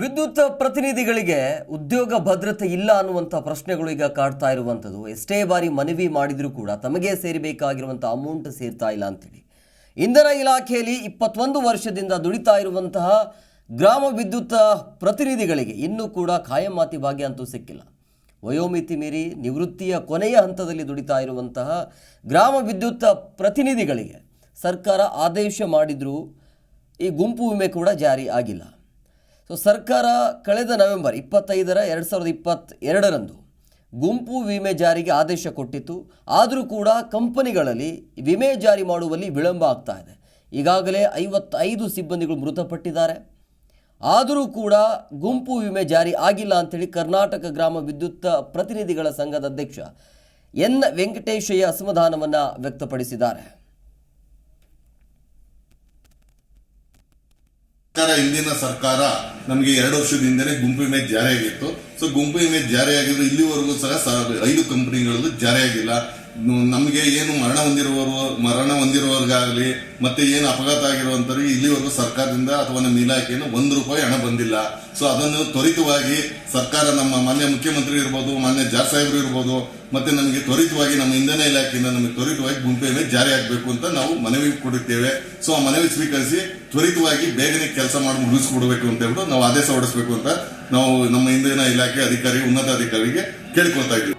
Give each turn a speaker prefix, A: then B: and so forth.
A: ವಿದ್ಯುತ್ ಪ್ರತಿನಿಧಿಗಳಿಗೆ ಉದ್ಯೋಗ ಭದ್ರತೆ ಇಲ್ಲ ಅನ್ನುವಂಥ ಪ್ರಶ್ನೆಗಳು ಈಗ ಕಾಡ್ತಾ ಇರುವಂಥದ್ದು. ಎಷ್ಟೇ ಬಾರಿ ಮನವಿ ಮಾಡಿದರೂ ಕೂಡ ತಮಗೆ ಸೇರಬೇಕಾಗಿರುವಂಥ ಅಮೌಂಟ್ ಸೇರ್ತಾ ಇಲ್ಲ ಅಂತೇಳಿ. ಇಂಧನ ಇಲಾಖೆಯಲ್ಲಿ ಇಪ್ಪತ್ತೊಂದು ವರ್ಷದಿಂದ ದುಡಿತಾ ಇರುವಂತಹ ಗ್ರಾಮ ವಿದ್ಯುತ್ ಪ್ರತಿನಿಧಿಗಳಿಗೆ ಇನ್ನೂ ಕೂಡ ಖಾಯಮಾತಿ ಭಾಗ್ಯ ಅಂತೂ ಸಿಕ್ಕಿಲ್ಲ. ವಯೋಮಿತಿ ಮೀರಿ ನಿವೃತ್ತಿಯ ಕೊನೆಯ ಹಂತದಲ್ಲಿ ದುಡಿತಾ ಇರುವಂತಹ ಗ್ರಾಮ ವಿದ್ಯುತ್ ಪ್ರತಿನಿಧಿಗಳಿಗೆ ಸರ್ಕಾರ ಆದೇಶ ಮಾಡಿದರೂ ಈ ಗುಂಪು ವಿಮೆ ಕೂಡ ಜಾರಿ ಆಗಿಲ್ಲ. ಸೊ ಸರ್ಕಾರ ಕಳೆದ ನವೆಂಬರ್ ಇಪ್ಪತ್ತೈದರ ಎರಡು ಸಾವಿರದ ಇಪ್ಪತ್ತೆರಡರಂದು ಗುಂಪು ವಿಮೆ ಜಾರಿಗೆ ಆದೇಶ ಕೊಟ್ಟಿತ್ತು. ಆದರೂ ಕೂಡ ಕಂಪನಿಗಳಲ್ಲಿ ವಿಮೆ ಜಾರಿ ಮಾಡುವಲ್ಲಿ ವಿಳಂಬ ಆಗ್ತಾ ಇದೆ. ಈಗಾಗಲೇ ಐವತ್ತೈದು ಸಿಬ್ಬಂದಿಗಳು ಮೃತಪಟ್ಟಿದ್ದಾರೆ. ಆದರೂ ಕೂಡ ಗುಂಪು ವಿಮೆ ಜಾರಿ ಆಗಿಲ್ಲ ಅಂತೇಳಿ ಕರ್ನಾಟಕ ಗ್ರಾಮ ವಿದ್ಯುತ್ ಪ್ರತಿನಿಧಿಗಳ ಸಂಘದ ಅಧ್ಯಕ್ಷ ಎನ್. ವೆಂಕಟೇಶಯ್ಯ ಅಸಮಾಧಾನವನ್ನು ವ್ಯಕ್ತಪಡಿಸಿದ್ದಾರೆ.
B: ಸರ್ಕಾರ ಹಿಂದಿನ ಸರ್ಕಾರ ನಮಗೆ ಎರಡು ವರ್ಷದ ಹಿಂದೆನೆ ಗುಂಪು ವಿಮೆ ಜಾರಿಯಾಗಿತ್ತು. ಸೊ ಗುಂಪು ವಿಮೆ ಜಾರಿಯಾಗಿದ್ರೆ ಇಲ್ಲಿವರೆಗೂ ಸಹ ಐದು ಕಂಪನಿಗಳಲ್ಲೂ ಜಾರಿಯಾಗಿಲ್ಲ. ನಮಗೆ ಏನು ಮರಣ ಹೊಂದಿರುವವರು ಮರಣ ಹೊಂದಿರುವವರಿಗಾಗಲಿ ಮತ್ತೆ ಏನು ಅಪಘಾತ ಆಗಿರುವಂತವ್ರಿಗೆ ಇಲ್ಲಿವರೆಗೂ ಸರ್ಕಾರದಿಂದ ಅಥವಾ ನಮ್ಮ ಇಲಾಖೆಯನ್ನು ಒಂದು ರೂಪಾಯಿ ಹಣ ಬಂದಿಲ್ಲ. ಸೊ ಅದನ್ನು ತ್ವರಿತವಾಗಿ ಸರ್ಕಾರ ನಮ್ಮ ಮಾನ್ಯ ಮುಖ್ಯಮಂತ್ರಿ ಇರ್ಬೋದು, ಮಾನ್ಯ ಜಾರ್ ಸಾಹೇಬರು ಇರ್ಬೋದು, ಮತ್ತೆ ನಮಗೆ ತ್ವರಿತವಾಗಿ ನಮ್ಮ ಇಂಧನ ಇಲಾಖೆಯಿಂದ ನಮಗೆ ತ್ವರಿತವಾಗಿ ಗುಂಪು ಜಾರಿ ಆಗಬೇಕು ಅಂತ ನಾವು ಮನವಿ ಕೊಡುತ್ತೇವೆ. ಸೊ ಆ ಮನವಿ ಸ್ವೀಕರಿಸಿ ತ್ವರಿತವಾಗಿ ಬೇಗನೆ ಕೆಲಸ ಮಾಡಿ ಮುಗಿಸ್ಕೊಡ್ಬೇಕು ಅಂತ ಹೇಳ್ಬಿಟ್ಟು ನಾವು ಆದೇಶ ಹೊರಡಿಸಬೇಕು ಅಂತ ನಾವು ನಮ್ಮ ಇಂಧನ ಇಲಾಖೆ ಅಧಿಕಾರಿ ಉನ್ನತ ಅಧಿಕಾರಿಗೆ ಕೇಳ್ಕೊಳ್ತಾ ಇದ್ದೀವಿ.